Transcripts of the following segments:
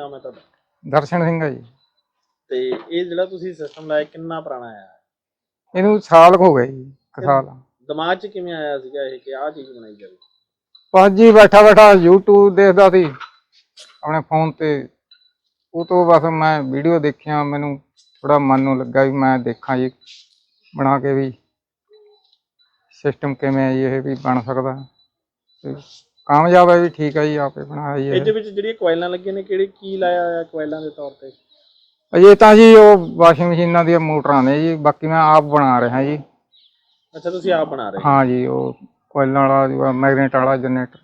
ਨਾਮ ਹੈ ਤੁਹਾਡਾ? ਦਰਸ਼ਨ ਸਿੰਘ ਹੈ ਜੀ। ਤੇ ਇਹ ਜਿਹੜਾ ਤੁਸੀਂ ਸਿਸਟਮ ਲਾਇਆ ਕਿੰਨਾ ਪੁਰਾਣਾ ਹੈ ਇਹਨੂੰ ਸਾਲ ਕੁ ਹੋ ਗਏ ਜੀ ਇੱਕ ਸਾਲ। ਦਿਮਾਗ 'ਚ ਕਿਵੇਂ ਆਇਆ ਸੀਗਾ ਇਹ ਕਿ ਆਹ ਚੀਜ਼ ਬਣਾਈ ਜਾਵੇ? ਬਸ ਜੀ ਬੈਠਾ ਬੈਠਾ YouTube ਦੇਖਦਾ ਸੀ ਆਪਣੇ ਫੋਨ ਤੇ। ਉਹ ਤੋਂ ਬਸ ਮੈਂ ਵੀਡੀਓ ਦੇਖਿਆ ਮੈਨੂੰ ਥੋੜਾ ਮਨ ਨੂੰ ਲੱਗਾ ਵੀ ਮੈਂ ਦੇਖਾਂ ਜੀ ਬਣਾ ਕੇ ਵੀ। ਸਿਸਟਮ ਕਿਵੇਂ ਜੀ ਇਹ ਵੀ ਬਣ ਸਕਦਾ। ਤੇ ਕਾਮਯਾਬ ਹੈ ਵੀ ਠੀਕ ਹੈ ਜੀ ਆਪੇ ਬਣਾਇਆ ਜੀ ਇਹ। ਇਹਦੇ ਵਿੱਚ ਜਿਹੜੀਆਂ ਕੋਇਲਾਂ ਲੱਗੀਆਂ ਨੇ ਕਿਹੜੇ ਕੀ ਲਾਇਆ ਹੋਇਆ ਕੋਇਲਾਂ ਦੇ ਤੌਰ ਤੇ? ਅਜੇ ਤਾਂ ਜੀ ਉਹ ਵਾਸ਼ਿੰਗ ਮਸ਼ੀਨਾਂ ਦੀਆਂ ਮੋਟਰਾਂ ਨੇ ਜੀ ਬਾਕੀ ਮੈਂ ਆਪ ਬਣਾ ਰਿਹਾ ਜੀ। ਅੱਛਾ ਤੁਸੀਂ ਆਪ ਬਣਾ ਰਹੇ ਹਾਂ? ਜੀ ਉਹ ਕੋਇਲਾਂ ਵਾਲਾ ਮੈਗਨੇਟ ਵਾਲਾ ਜਨਰੇਟਰ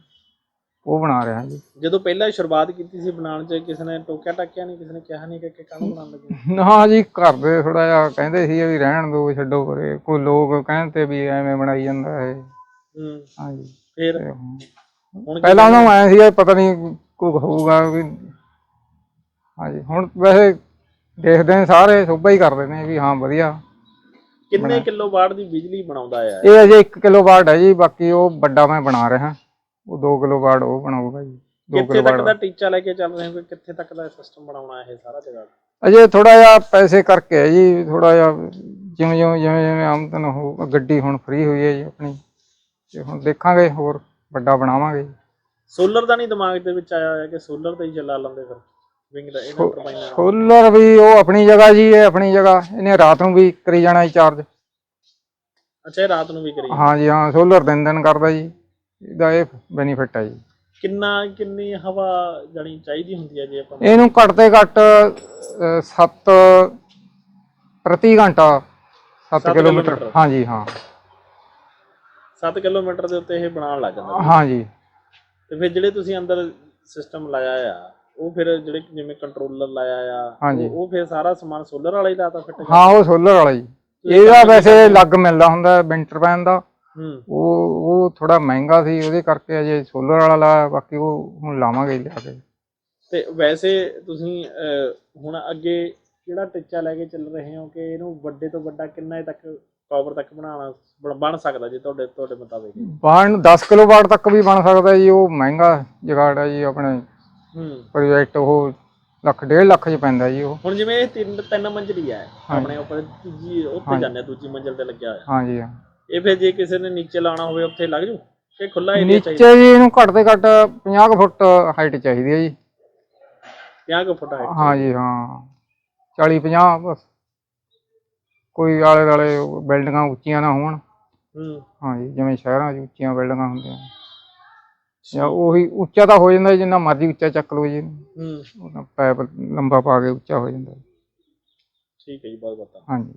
ਉਹ ਬਣਾ ਰਿਹਾ ਜੀ। ਜਦੋਂ ਪਹਿਲਾਂ ਸ਼ੁਰੂਆਤ ਕੀਤੀ ਸੀ ਬਣਾਉਣ 'ਚ ਕਿਸੇ ਨੇ ਟੋਕਿਆ ਟਾਕਿਆ ਨਹੀਂ ਕਿਸੇ ਨੇ ਕਿਹਾ ਨਹੀਂ ਕਿ ਕਿ ਕਾਹਨੂੰ ਬਣਾਉਣ ਲੱਗੇ? ਹਾਂ ਜੀ ਘਰ ਦੇ ਥੋੜਾ ਜਿਹਾ ਕਹਿੰਦੇ ਸੀ ਵੀ ਰਹਿਣ ਦਿਓ ਛੱਡੋ ਪਰੇ। ਕੋਈ ਲੋਕ ਕਹਿੰਦੇ ਵੀ ਐਵੇਂ ਬਣਾਈ ਜਾਂਦਾ ਹੈ ਹੂੰ ਹਾਂ ਜੀ। ਫਿਰ? ਹੁਣ ਪਹਿਲਾਂ ਉਹਨਾਂ ਨੂੰ ਐ ਸੀ ਪਤਾ ਨਹੀਂ ਕੋਈ ਹੋਊਗਾ ਵੀ ਹਾਂ ਜੀ ਹੁਣ ਵੈਸੇ ਦੇਖਦੇ ਨੇ ਸਾਰੇ ਸੋਭਾ ਹੀ ਕਰਦੇ ਨੇ ਵੀ ਹਾਂ ਵਧੀਆ। ਕਿੰਨੇ ਕਿਲੋ ਵਾਟ ਦੀ ਬਿਜਲੀ ਬਣਾਉਂਦਾ ਆ? ਇਹ ਅਜੇ 1 ਕਿਲੋਵਾਟ ਹੈ ਜੀ ਬਾਕੀ ਉਹ ਵੱਡਾ ਮੈਂ ਬਣਾ ਰਿਹਾ। ਉਹ 2 ਕਿਲੋਵਾਟ ਉਹ ਬਣਾਊਗਾ ਜੀ 2 ਕਿੱਥੇ ਤੱਕ ਦਾ ਟੀਚਾ ਲੈ ਕੇ ਚੱਲ ਰਹੇ ਹੋ? ਕਿ ਕਿੱਥੇ ਤੱਕ ਦਾ ਸਿਸਟਮ ਬਣਾਉਣਾ ਇਹ ਸਾਰਾ ਜਗ੍ਹਾ? ਅਜੇ ਥੋੜਾ ਜਿਹਾ ਪੈਸੇ ਕਰਕੇ ਹੈ ਜੀ ਥੋੜਾ ਜਿਹਾ ਜਿਵੇਂ ਜਿਵੇਂ ਜਿਵੇਂ ਜਿਵੇਂ ਆਮਦਨ ਹੋ ਗੱਡੀ ਹੁਣ ਫ੍ਰੀ ਹੋਈ ਹੈ ਜੀ ਆਪਣੀ। ਤੇ ਹੁਣ ਦੇਖਾਂਗੇ ਹੋਰ ਵੱਡਾ ਬਣਾਵਾਂਗੇ। ਸੋਲਰ ਦਾ ਨਹੀਂ ਦਿਮਾਗ ਦੇ ਵਿੱਚ ਆਇਆ ਹੋਇਆ ਕਿ ਸੋਲਰ ਤੇ ਹੀ ਚੱਲਾ ਲੈਂਦੇ ਫਿਰ? ਵਿੰਗ ਦਾ ਇਹਨਾਂ ਟਰਬਾਈਨਾਂ ਨਾਲ। ਸੋਲਰ ਵੀ ਉਹ ਆਪਣੀ ਜਗ੍ਹਾ ਜੀ ਇਹ ਆਪਣੀ ਜਗ੍ਹਾ। ਇਹਨੇ ਰਾਤ ਨੂੰ ਵੀ ਕਰੀ ਜਾਣਾ ਜੀ ਚਾਰਜ ਅੱਛਾ ਇਹ ਰਾਤ ਨੂੰ ਵੀ ਕਰੀ ਹਾਂ ਜੀ ਹਾਂ ਸੋਲਰ ਦਿਨ ਦਿਨ ਕਰਦਾ ਜੀ। ਇਹਦਾ ਇਹ ਬੈਨੀਫਿਟ ਹੈ ਜੀ। ਕਿੰਨਾ ਕਿੰਨੀ ਹਵਾ ਜਾਣੀ ਚਾਹੀਦੀ ਹੁੰਦੀ ਹੈ ਜੇ ਆਪਾਂ ਇਹਨੂੰ ਘੱਟ ਤੇ ਘੱਟ 7 ਪ੍ਰਤੀ ਘੰਟਾ 7 ਸੱਤ ਕਿਲੋਮੀਟਰ। ਕਿਲੋਮੀਟਰ। ਹਾਂ ਜੀ ਹਾਂ। 7 ਕਿਲੋਮੀਟਰ ਦੇ ਉੱਤੇ ਇਹ ਬਣਾਉਣ ਲੱਗ ਜਾਂਦਾ। ਹਾਂ ਜੀ ਤੇ ਫਿਰ ਜਿਹੜੇ ਤੁਸੀਂ ਅੰਦਰ ਸਿਸਟਮ ਲਾਇਆ ਆ ਉਹ ਫਿਰ ਜਿਹੜੇ ਜਿਵੇਂ ਕੰਟਰੋਲਰ ਲਾਇਆ ਆ ਹਾਂਜੀ। ਉਹ- ਫਿਰ ਸਾਰਾ ਸਮਾਨ ਸੋਲਰ ਵਾਲਾ ਹੀ ਲਾਤਾ ਫਿੱਟ ਹਾਂ ਉਹ ਸੋਲਰ ਵਾਲਾ ਜੀ ਇਹਦਾ ਵੈਸੇ ਲੱਗ ਮਿਲਦਾ ਹੁੰਦਾ ਵਿੰਟਰ ਪੈਨ ਦਾ। ਹੂੰ। ਉਹ ਉਹ ਥੋੜਾ ਮਹਿੰਗਾ ਸੀ ਉਹਦੇ ਕਰਕੇ ਅਜੇ ਸੋਲਰ ਵਾਲਾ ਲਾਇਆ ਬਾਕੀ ਉਹ ਹੁਣ ਲਾਵਾਂਗੇ ਲਿਆ ਕੇ। ਤੇ ਵੈਸੇ ਤੁਸੀਂ ਅਹ, ਹੁਣ ਅੱਗੇ ਕਿਹੜਾ ਟੀਚਾ ਲੈ ਕੇ ਚੱਲ ਰਹੇ ਹੋ ਕਿ ਇਹਨੂੰ ਵੱਡੇ ਤੋਂ ਵੱਡਾ ਕਿੰਨਾ ਤੱਕ ਪਾਵਰ ਤੱਕ ਬਣਾਉਣਾ ਬਣ- ਸਕਦਾ ਜੀ ਤੁਹਾਡੇ ਤੁਹਾਡੇ ਮੁਤਾਬਿਕ। ਬਣ 10 ਕਿਲੋਵਾਟ ਤੱਕ ਵੀ ਬਣ ਸਕਦਾ ਜੀ ਉਹ ਮਹਿੰਗਾ ਜਗਾੜ ਹੈ ਜੀ ਆਪਣੇ ਹੂੰ। ਪ੍ਰੋਜੈਕਟ ਉਹ ਲੱਖ ਡੇਢ ਲੱਖ ਚ ਪੈਂਦਾ ਜੀ ਉਹ। ਹੁਣ ਜਿਵੇਂ ਇਹ ਤਿੰਨ ਤਿੰਨ ਮੰਜ਼ਲੀ ਹੈ ਆਪਣੇ ਉੱਪਰ ਤੀਜੀ ਉੱਤੇ ਜਾਂਦੇ ਦੂਜੀ ਮੰਜ਼ਲ ਤੇ ਲੱਗਿਆ ਹੋਇਆ। ਹਾਂ। ਜੀ ਇਹ ਫਿਰ ਜੇ ਕਿਸੇ ਨੇ ਨੀਚੇ ਲਾਉਣਾ ਹੋਵੇ ਉੱਥੇ ਲੱਗ ਜੂ? ਕਿ ਖੁੱਲਾ ਏਰੀਆ ਚਾਹੀਦਾ। ਨੀਚੇ ਜੀ ਇਹਨੂੰ ਘੱਟ ਤੇ ਘੱਟ 50 ਕੁ ਫੁੱਟ ਹਾਈਟ ਚਾਹੀਦੀ ਹੈ ਜੀ। 50 ਕੁ ਫੁੱਟ ਹੈ ਹਾਂ ਜੀ ਹਾਂ। 40 50 ਬਸ। ਕੋਈ ਆਲੇ ਦੁਆਲੇ ਬਿਲਡਿੰਗਾਂ ਉੱਚੀਆਂ ਨਾ ਹੋਣ। ਹੂੰ। ਹਾਂ ਜੀ ਜਿਵੇਂ ਸ਼ਹਿਰਾਂ 'ਚ ਉੱਚੀਆਂ ਬਿਲਡਿੰਗਾਂ ਹੁੰਦੀਆਂ ਜਾਂ ਉਹੀ ਉੱਚਾ ਤਾਂ ਹੋ ਜਾਂਦਾ ਜੀ, ਜਿੰਨਾ ਮਰਜ਼ੀ ਉੱਚਾ ਚੱਕ ਲਓ ਜੀ। ਹੂੰ। ਉਹਦਾ ਲੰਬਾ ਪਾ ਕੇ ਉੱਚਾ ਹੋ ਜਾਂਦਾ। ਠੀਕ ਹੈ ਜੀ ਬਹੁਤ ਬਹੁਤ ਧੰਨਵਾਦ। ਹਾਂਜੀ।